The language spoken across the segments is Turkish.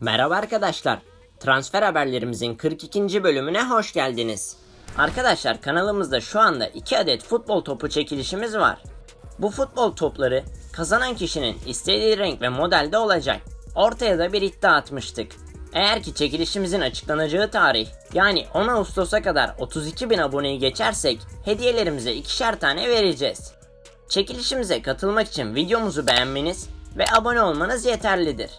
Merhaba arkadaşlar. Transfer haberlerimizin 42. bölümüne hoş geldiniz. Arkadaşlar kanalımızda şu anda 2 adet futbol topu çekilişimiz var. Bu futbol topları kazanan kişinin istediği renk ve modelde olacak. Ortaya da bir iddia atmıştık. Eğer ki çekilişimizin açıklanacağı tarih yani 10 Ağustos'a kadar 32 bin aboneyi geçersek hediyelerimize ikişer tane vereceğiz. Çekilişimize katılmak için videomuzu beğenmeniz ve abone olmanız yeterlidir.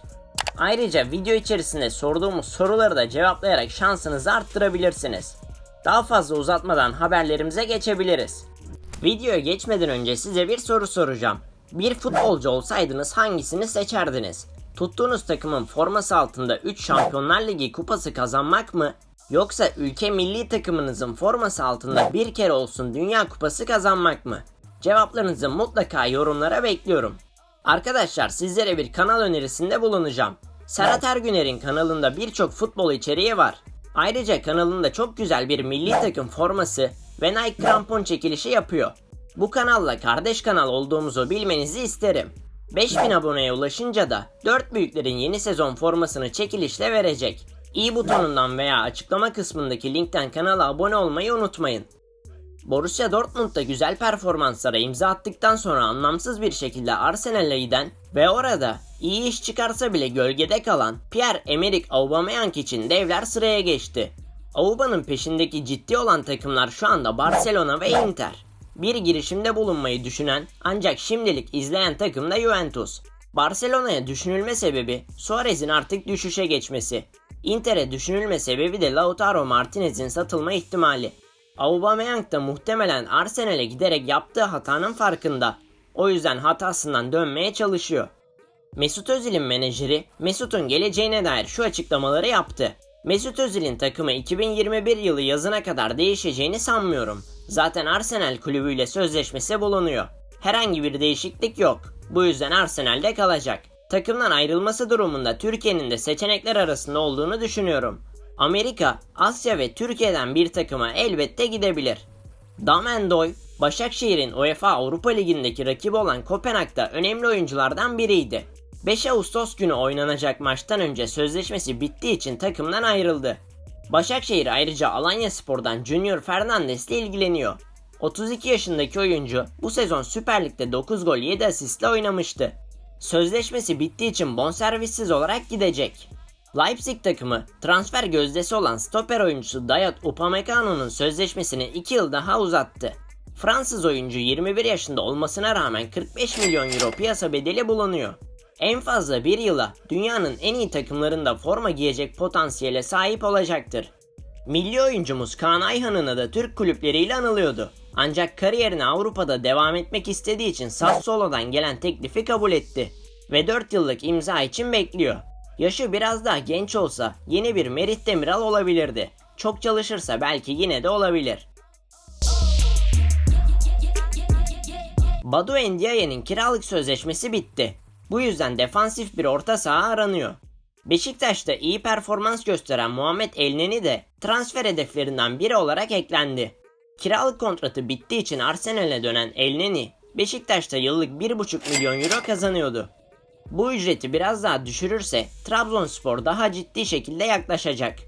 Ayrıca video içerisinde sorduğumuz soruları da cevaplayarak şansınızı arttırabilirsiniz. Daha fazla uzatmadan haberlerimize geçebiliriz. Videoya geçmeden önce size bir soru soracağım. Bir futbolcu olsaydınız hangisini seçerdiniz? Tuttuğunuz takımın forması altında 3 Şampiyonlar Ligi kupası kazanmak mı? Yoksa ülke milli takımınızın forması altında bir kere olsun Dünya Kupası kazanmak mı? Cevaplarınızı mutlaka yorumlara bekliyorum. Arkadaşlar sizlere bir kanal önerisinde bulunacağım. Serhat Ergüner'in kanalında birçok futbol içeriği var. Ayrıca kanalında çok güzel bir milli takım forması ve Nike krampon çekilişi yapıyor. Bu kanalla kardeş kanal olduğumuzu bilmenizi isterim. 5000 aboneye ulaşınca da 4 büyüklerin yeni sezon formasını çekilişle verecek. İyi butonundan veya açıklama kısmındaki linkten kanala abone olmayı unutmayın. Borussia Dortmund'da güzel performanslara imza attıktan sonra anlamsız bir şekilde Arsenal'e giden ve orada iyi iş çıkarsa bile gölgede kalan Pierre-Emerick Aubameyang için devler sıraya geçti. Auba'nın peşindeki ciddi olan takımlar şu anda Barcelona ve Inter. Bir girişimde bulunmayı düşünen ancak şimdilik izleyen takım da Juventus. Barcelona'ya düşünülme sebebi Suarez'in artık düşüşe geçmesi. Inter'e düşünülme sebebi de Lautaro Martinez'in satılma ihtimali. Aubameyang da muhtemelen Arsenal'e giderek yaptığı hatanın farkında. O yüzden hatasından dönmeye çalışıyor. Mesut Özil'in menajeri Mesut'un geleceğine dair şu açıklamaları yaptı. Mesut Özil'in takımı 2021 yılı yazına kadar değişeceğini sanmıyorum. Zaten Arsenal kulübüyle sözleşmesi bulunuyor. Herhangi bir değişiklik yok. Bu yüzden Arsenal'de kalacak. Takımdan ayrılması durumunda Türkiye'nin de seçenekler arasında olduğunu düşünüyorum. Amerika, Asya ve Türkiye'den bir takıma elbette gidebilir. Damendoy, Başakşehir'in UEFA Avrupa Ligi'ndeki rakibi olan Kopenhag'da önemli oyunculardan biriydi. 5 Ağustos günü oynanacak maçtan önce sözleşmesi bittiği için takımdan ayrıldı. Başakşehir ayrıca Alanya Spor'dan Junior Fernandes ile ilgileniyor. 32 yaşındaki oyuncu bu sezon Süper Lig'de 9 gol 7 asistle oynamıştı. Sözleşmesi bittiği için bonservissiz olarak gidecek. Leipzig takımı transfer gözdesi olan stoper oyuncusu Dayot Upamecano'nun sözleşmesini 2 yıl daha uzattı. Fransız oyuncu 21 yaşında olmasına rağmen 45 milyon euro piyasa bedeli bulunuyor. En fazla bir yıla dünyanın en iyi takımlarında forma giyecek potansiyele sahip olacaktır. Milli oyuncumuz Kaan Ayhan'ın da Türk kulüpleriyle anılıyordu. Ancak kariyerine Avrupa'da devam etmek istediği için Sassuolo'dan gelen teklifi kabul etti. Ve 4 yıllık imza için bekliyor. Yaşı biraz daha genç olsa yeni bir Merit Demiral olabilirdi. Çok çalışırsa belki yine de olabilir. Badu Endiaye'nin kiralık sözleşmesi bitti. Bu yüzden defansif bir orta saha aranıyor. Beşiktaş'ta iyi performans gösteren Muhammed Elneni de transfer hedeflerinden biri olarak eklendi. Kiralık kontratı bittiği için Arsenal'e dönen Elneni, Beşiktaş'ta yıllık 1,5 milyon euro kazanıyordu. Bu ücreti biraz daha düşürürse Trabzonspor daha ciddi şekilde yaklaşacak.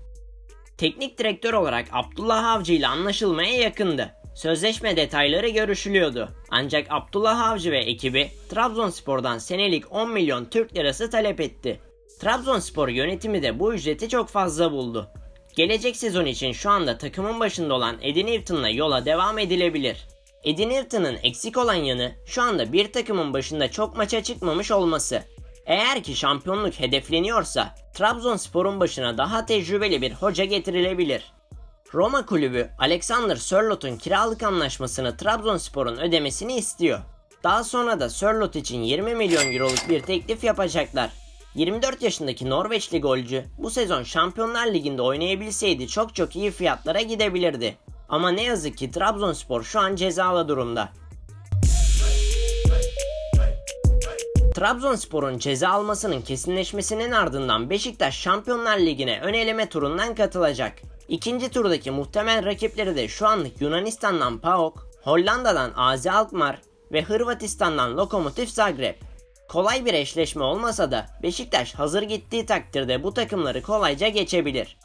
Teknik direktör olarak Abdullah Avcı ile anlaşılmaya yakındı. Sözleşme detayları görüşülüyordu. Ancak Abdullah Avcı ve ekibi Trabzonspor'dan senelik 10 milyon Türk lirası talep etti. Trabzonspor yönetimi de bu ücreti çok fazla buldu. Gelecek sezon için şu anda takımın başında olan Eddie Newton'la yola devam edilebilir. Eddie Newton'ın eksik olan yanı şu anda bir takımın başında çok maça çıkmamış olması. Eğer ki şampiyonluk hedefleniyorsa Trabzonspor'un başına daha tecrübeli bir hoca getirilebilir. Roma kulübü Alexander Sörlot'un kiralık anlaşmasını Trabzonspor'un ödemesini istiyor. Daha sonra da Sörlot için 20 milyon euroluk bir teklif yapacaklar. 24 yaşındaki Norveçli golcü bu sezon Şampiyonlar Ligi'nde oynayabilseydi çok çok iyi fiyatlara gidebilirdi. Ama ne yazık ki Trabzonspor şu an cezalı durumda. Trabzonspor'un ceza almasının kesinleşmesinin ardından Beşiktaş Şampiyonlar Ligi'ne ön eleme turundan katılacak. İkinci turdaki muhtemel rakipleri de şu anlık Yunanistan'dan PAOK, Hollanda'dan AZ Alkmaar ve Hırvatistan'dan Lokomotiv Zagreb. Kolay bir eşleşme olmasa da Beşiktaş hazır gittiği takdirde bu takımları kolayca geçebilir.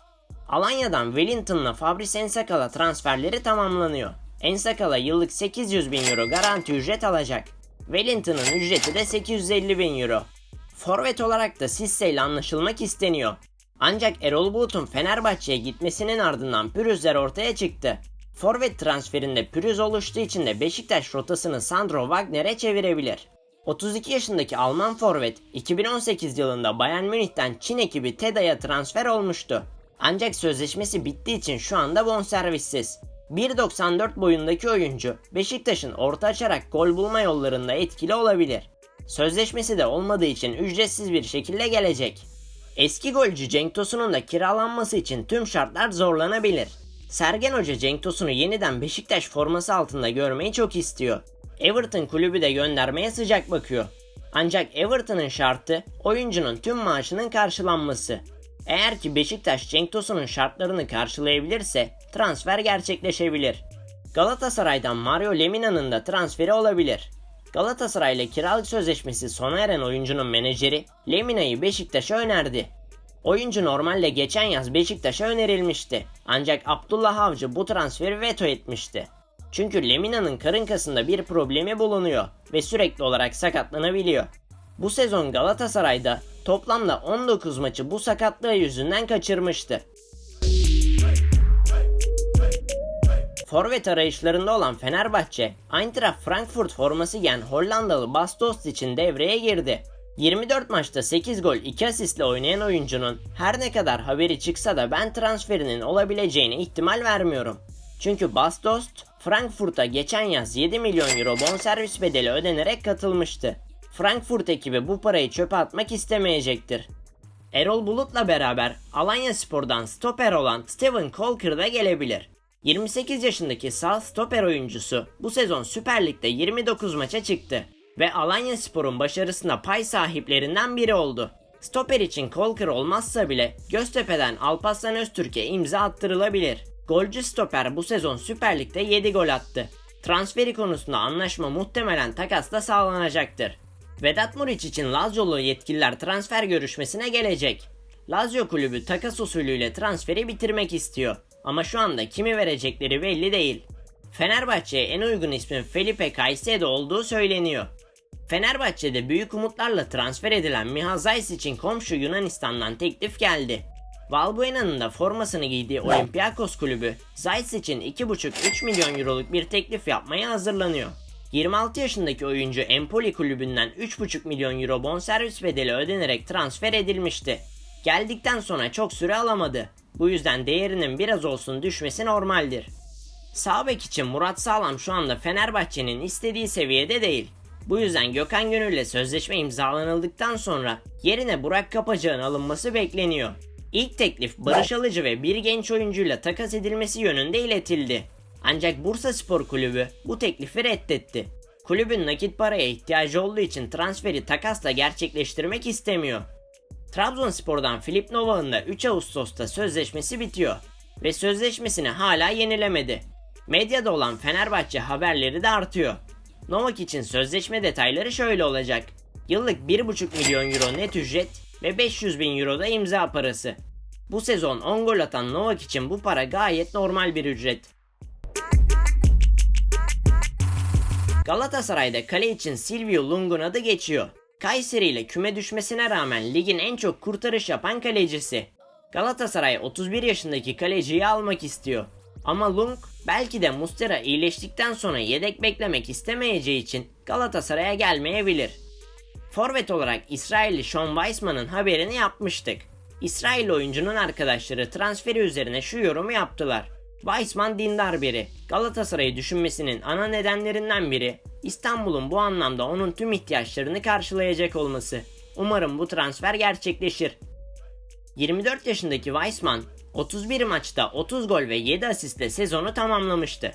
Alanya'dan Wellington'la Fabrice Ensakala transferleri tamamlanıyor. Ensakala yıllık 800 bin euro garanti ücret alacak. Wellington'ın ücreti de 850 bin euro. Forvet olarak da Sisse ile anlaşılmak isteniyor. Ancak Erol Bulut'un Fenerbahçe'ye gitmesinin ardından pürüzler ortaya çıktı. Forvet transferinde pürüz oluştuğu için de Beşiktaş rotasını Sandro Wagner'e çevirebilir. 32 yaşındaki Alman forvet 2018 yılında Bayern Münih'ten Çin ekibi TEDA'ya transfer olmuştu. Ancak sözleşmesi bittiği için şu anda bonservissiz. 1.94 boyundaki oyuncu Beşiktaş'ın orta açarak gol bulma yollarında etkili olabilir. Sözleşmesi de olmadığı için ücretsiz bir şekilde gelecek. Eski golcü Cenk Tosun'un da kiralanması için tüm şartlar zorlanabilir. Sergen Hoca Cenk Tosun'u yeniden Beşiktaş forması altında görmeyi çok istiyor. Everton kulübü de göndermeye sıcak bakıyor. Ancak Everton'ın şartı oyuncunun tüm maaşının karşılanması. Eğer ki Beşiktaş Cenk Tosun'un şartlarını karşılayabilirse transfer gerçekleşebilir. Galatasaray'dan Mario Lemina'nın da transferi olabilir. Galatasaray ile kiralık sözleşmesi sona eren oyuncunun menajeri Lemina'yı Beşiktaş'a önerdi. Oyuncu normalde geçen yaz Beşiktaş'a önerilmişti. Ancak Abdullah Avcı bu transferi veto etmişti. Çünkü Lemina'nın karın kasında bir problemi bulunuyor ve sürekli olarak sakatlanabiliyor. Bu sezon Galatasaray'da toplamda 19 maçı bu sakatlığı yüzünden kaçırmıştı. Forvet arayışlarında olan Fenerbahçe, Eintracht Frankfurt forması giyen Hollandalı Bastos için devreye girdi. 24 maçta 8 gol 2 asistle oynayan oyuncunun her ne kadar haberi çıksa da ben transferinin olabileceğine ihtimal vermiyorum. Çünkü Bastost, Frankfurt'a geçen yaz 7 milyon euro bonservis bedeli ödenerek katılmıştı. Frankfurt ekibi bu parayı çöpe atmak istemeyecektir. Erol Bulut'la beraber Alanya Spor'dan stoper olan Steven Colker da gelebilir. 28 yaşındaki sağ stoper oyuncusu bu sezon Süper Lig'de 29 maça çıktı ve Alanya Spor'un başarısına pay sahiplerinden biri oldu. Stoper için Colker olmazsa bile Göztepe'den Alparslan Öztürk'e imza attırılabilir. Golcü stoper bu sezon Süper Lig'de 7 gol attı. Transferi konusunda anlaşma muhtemelen takasla sağlanacaktır. Vedat Muriç için Lazio'lu yetkililer transfer görüşmesine gelecek. Lazio kulübü takas usulüyle transferi bitirmek istiyor. Ama şu anda kimi verecekleri belli değil. Fenerbahçe'ye en uygun ismin Felipe Caicedo olduğu söyleniyor. Fenerbahçe'de büyük umutlarla transfer edilen Miha Zayis için komşu Yunanistan'dan teklif geldi. Valbuena'nın da formasını giydiği Olympiakos kulübü Zayis için 2,5-3 milyon euroluk bir teklif yapmaya hazırlanıyor. 26 yaşındaki oyuncu Empoli kulübünden 3,5 milyon euro bonservis bedeli ödenerek transfer edilmişti. Geldikten sonra çok süre alamadı. Bu yüzden değerinin biraz olsun düşmesi normaldir. Sağ bek için Murat Sağlam şu anda Fenerbahçe'nin istediği seviyede değil. Bu yüzden Gökhan Gönül ile sözleşme imzalanıldıktan sonra yerine Burak Kapacak'ın alınması bekleniyor. İlk teklif Barış Alıcı ve bir genç oyuncuyla takas edilmesi yönünde iletildi. Ancak Bursa Spor Kulübü bu teklifi reddetti. Kulübün nakit paraya ihtiyacı olduğu için transferi takasla gerçekleştirmek istemiyor. Trabzonspor'dan Filip Novak'ın da 3 Ağustos'ta sözleşmesi bitiyor ve sözleşmesini hala yenilemedi. Medyada olan Fenerbahçe haberleri de artıyor. Novak için sözleşme detayları şöyle olacak. Yıllık 1,5 milyon euro net ücret ve 500 bin euro da imza parası. Bu sezon 10 gol atan Novak için bu para gayet normal bir ücret. Galatasaray'da kale için Silvio Lung'un adı geçiyor. Kayseri ile küme düşmesine rağmen ligin en çok kurtarış yapan kalecisi. Galatasaray 31 yaşındaki kaleciyi almak istiyor. Ama Lung belki de Mustera iyileştikten sonra yedek beklemek istemeyeceği için Galatasaray'a gelmeyebilir. Forvet olarak İsrailli Sean Weissman'ın haberini yapmıştık. İsrail oyuncunun arkadaşları transferi üzerine şu yorumu yaptılar. Weissman dindar biri. Galatasaray'ı düşünmesinin ana nedenlerinden biri İstanbul'un bu anlamda onun tüm ihtiyaçlarını karşılayacak olması. Umarım bu transfer gerçekleşir. 24 yaşındaki Weissman 31 maçta 30 gol ve 7 asistle sezonu tamamlamıştı.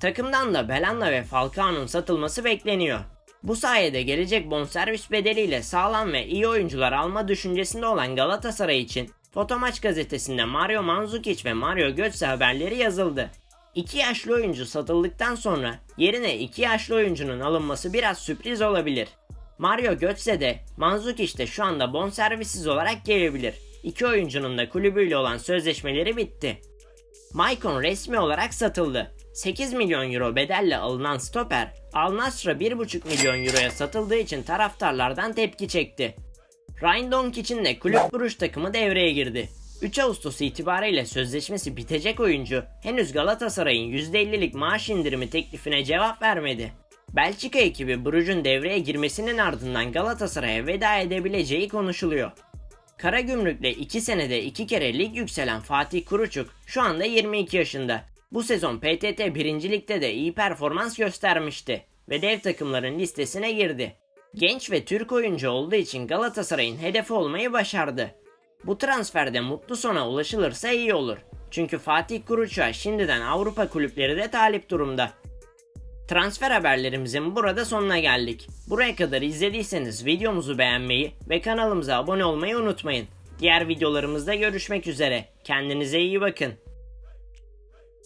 Takımdan da Belanda ve Falcao'nun satılması bekleniyor. Bu sayede gelecek bonservis bedeliyle sağlam ve iyi oyuncular alma düşüncesinde olan Galatasaray için Fotomaç gazetesinde Mario Mandzukic ve Mario Götze haberleri yazıldı. İki yaşlı oyuncu satıldıktan sonra yerine iki yaşlı oyuncunun alınması biraz sürpriz olabilir. Mario Götze de Mandzukic de şu anda bonservisiz olarak gelebilir. İki oyuncunun da kulübüyle olan sözleşmeleri bitti. Maicon resmi olarak satıldı. 8 milyon euro bedelle alınan stoper, Al Nassr'a 1,5 milyon euroya satıldığı için taraftarlardan tepki çekti. Ryan Donkic'in de kulüp buruş takımı devreye girdi. 3 Ağustos itibariyle sözleşmesi bitecek oyuncu henüz Galatasaray'ın %50'lik maaş indirimi teklifine cevap vermedi. Belçika ekibi Bruges'un devreye girmesinin ardından Galatasaray'a veda edebileceği konuşuluyor. Karagümrük'le 2 senede 2 kere lig yükselen Fatih Kuruçuk şu anda 22 yaşında. Bu sezon PTT 1. Lig'de de iyi performans göstermişti ve dev takımların listesine girdi. Genç ve Türk oyuncu olduğu için Galatasaray'ın hedefi olmayı başardı. Bu transferde mutlu sona ulaşılırsa iyi olur. Çünkü Fatih Kuruçuk'a şimdiden Avrupa kulüpleri de talip durumda. Transfer haberlerimizin burada sonuna geldik. Buraya kadar izlediyseniz videomuzu beğenmeyi ve kanalımıza abone olmayı unutmayın. Diğer videolarımızda görüşmek üzere. Kendinize iyi bakın.